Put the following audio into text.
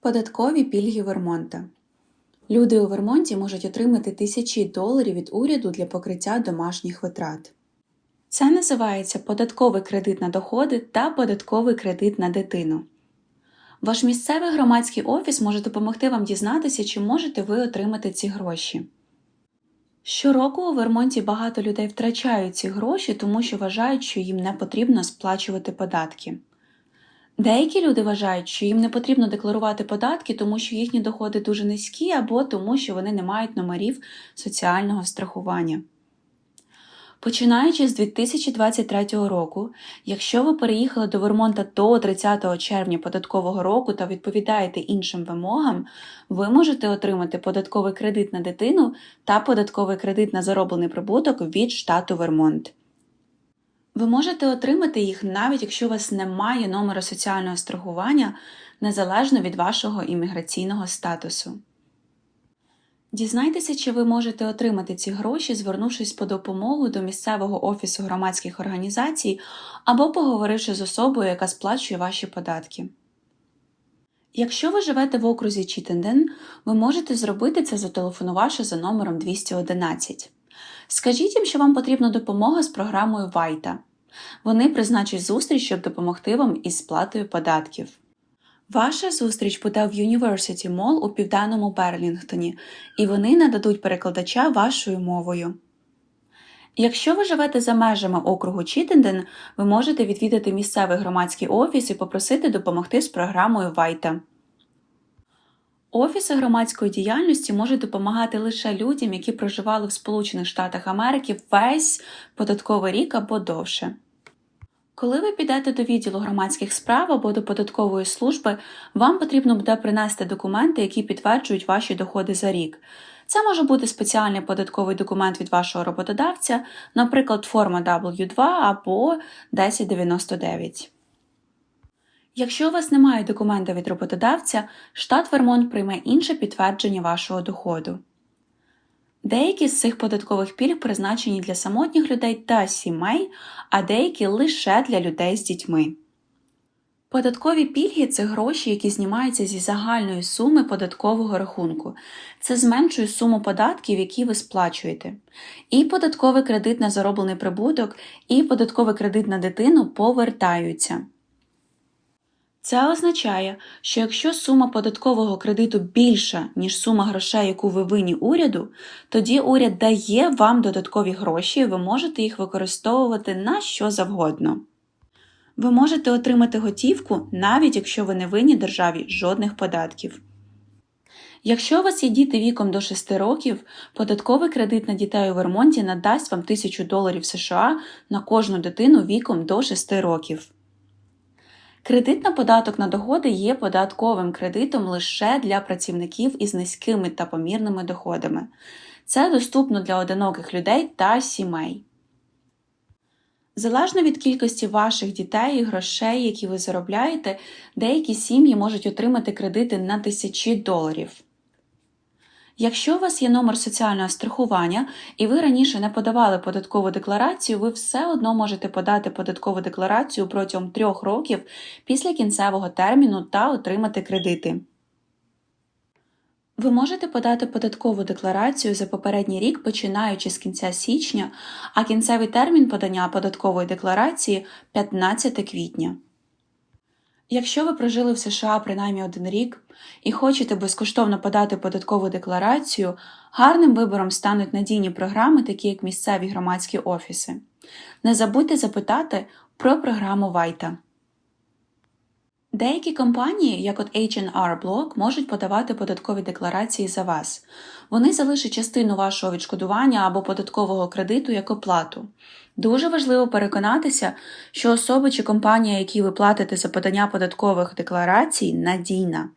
Податкові пільги Вермонта. Люди у Вермонті можуть отримати тисячі доларів від уряду для покриття домашніх витрат. Це називається податковий кредит на доходи та податковий кредит на дитину. Ваш місцевий громадський офіс може допомогти вам дізнатися, чи можете ви отримати ці гроші. Щороку у Вермонті багато людей втрачають ці гроші, тому що вважають, що їм не потрібно сплачувати податки. Деякі люди вважають, що їм не потрібно декларувати податки, тому що їхні доходи дуже низькі, або тому, що вони не мають номерів соціального страхування. Починаючи з 2023 року, якщо ви переїхали до Вермонта до 30 червня податкового року та відповідаєте іншим вимогам, ви можете отримати податковий кредит на дитину та податковий кредит на зароблений прибуток від штату Вермонт. Ви можете отримати їх навіть якщо у вас немає номера соціального страхування, незалежно від вашого імміграційного статусу. Дізнайтеся, чи ви можете отримати ці гроші, звернувшись по допомогу до місцевого офісу громадських організацій або поговоривши з особою, яка сплачує ваші податки. Якщо ви живете в окрузі Чітенден, ви можете зробити це, зателефонувавши за номером 211. Скажіть їм, що вам потрібна допомога з програмою Вайта. Вони призначать зустріч, щоб допомогти вам із сплатою податків. Ваша зустріч буде в University Mall у південному Берлінгтоні, і вони нададуть перекладача вашою мовою. Якщо ви живете за межами округу Чітенден, ви можете відвідати місцевий громадський офіс і попросити допомогти з програмою Вайта. Офіси громадської діяльності можуть допомагати лише людям, які проживали в Сполучених Штатах Америки весь податковий рік або довше. Коли ви підете до відділу громадських справ або до податкової служби, вам потрібно буде принести документи, які підтверджують ваші доходи за рік. Це може бути спеціальний податковий документ від вашого роботодавця, наприклад, форма W2 або 1099. Якщо у вас немає документа від роботодавця, штат Вермонт прийме інше підтвердження вашого доходу. Деякі з цих податкових пільг призначені для самотніх людей та сімей, а деякі лише для людей з дітьми. Податкові пільги це гроші, які знімаються зі загальної суми податкового рахунку. Це зменшує суму податків, які ви сплачуєте. І податковий кредит на зароблений прибуток, і податковий кредит на дитину повертаються. Це означає, що якщо сума податкового кредиту більша, ніж сума грошей, яку ви винні уряду, тоді уряд дає вам додаткові гроші і ви можете їх використовувати на що завгодно. Ви можете отримати готівку, навіть якщо ви не винні державі жодних податків. Якщо у вас є діти віком до 6 років, податковий кредит на дітей у Вермонті надасть вам 1000 доларів США на кожну дитину віком до 6 років. Кредит на податок на доходи є податковим кредитом лише для працівників із низькими та помірними доходами. Це доступно для одиноких людей та сімей. Залежно від кількості ваших дітей і грошей, які ви заробляєте, деякі сім'ї можуть отримати кредити на тисячі доларів. Якщо у вас є номер соціального страхування і ви раніше не подавали податкову декларацію, ви все одно можете подати податкову декларацію протягом трьох років після кінцевого терміну та отримати кредити. Ви можете подати податкову декларацію за попередній рік, починаючи з кінця січня, а кінцевий термін подання податкової декларації 15 квітня. Якщо ви прожили в США принаймні один рік і хочете безкоштовно подати податкову декларацію, гарним вибором стануть надійні програми, такі як місцеві громадські офіси. Не забудьте запитати про програму Вайта. Деякі компанії, як от H&R Block, можуть подавати податкові декларації за вас. Вони залишать частину вашого відшкодування або податкового кредиту як оплату. Дуже важливо переконатися, що особи чи компанія, які ви платите за подання податкових декларацій, надійна.